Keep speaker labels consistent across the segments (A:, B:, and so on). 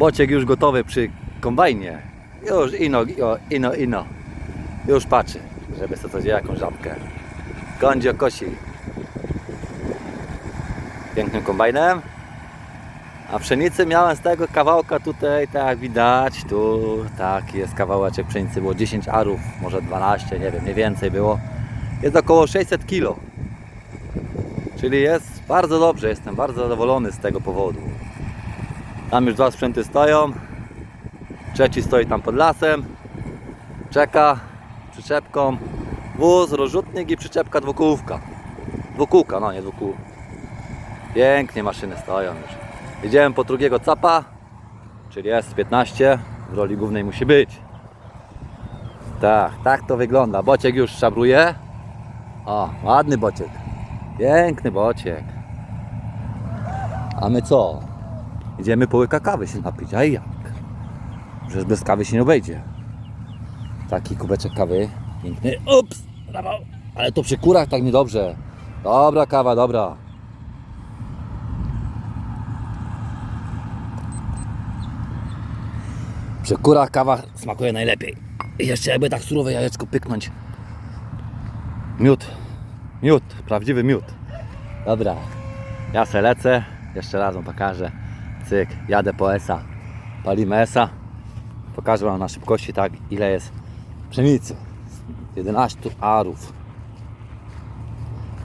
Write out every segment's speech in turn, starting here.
A: Bociek już gotowy przy kombajnie. Już ino, ino, ino. Już patrzy, żeby sobie coś jakąś żabkę. Gądzio kosi. Pięknym kombajnem. A pszenicy miałem z tego kawałka tutaj, tak widać, tu tak jest kawałeczek pszenicy, było 10 arów, może 12, nie wiem, nie więcej było. Jest około 600 kg. Czyli jest bardzo dobrze, jestem bardzo zadowolony z tego powodu. Tam już dwa sprzęty stoją. Trzeci stoi tam pod lasem. Czeka przyczepką. Wóz, rozrzutnik i przyczepka dwukółka. Dwukółka, no nie dwukół. Pięknie maszyny stoją już. Jedziemy po drugiego capa, czyli S15. W roli głównej musi być. Tak, tak to wygląda. Bociek już szabruje. O, ładny bociek. Piękny bociek. A my co? Idziemy po łyka kawy się napić, a jak? Przecież bez kawy się nie obejdzie. Taki kubeczek kawy. Piękny. Ups! Ale to przy kurach tak niedobrze. Dobra kawa, dobra. Przy kurach kawa smakuje najlepiej. I jeszcze jakby tak surowe jajeczko pyknąć. Miód. Miód. Prawdziwy miód. Dobra. Ja se lecę. Jeszcze raz wam pokażę. Cyk. Jadę po ESA. Palimy ESA. Pokażę wam na szybkości tak ile jest pszenicy. 11 arów.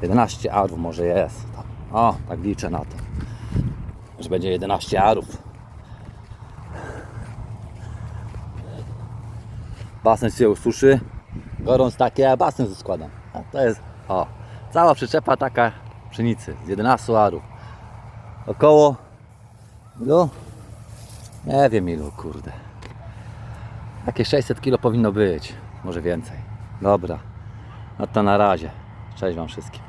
A: 11 arów może jest. O, tak liczę na to. Że będzie 11 arów. Basen się ususzy. Gorąc takie, basen składam. To jest, o, cała przyczepa taka pszenicy z 11 arów. Około, ilu? Nie wiem ilu, kurde. Jakieś 600 kg powinno być, może więcej. Dobra, no to na razie. Cześć Wam wszystkim.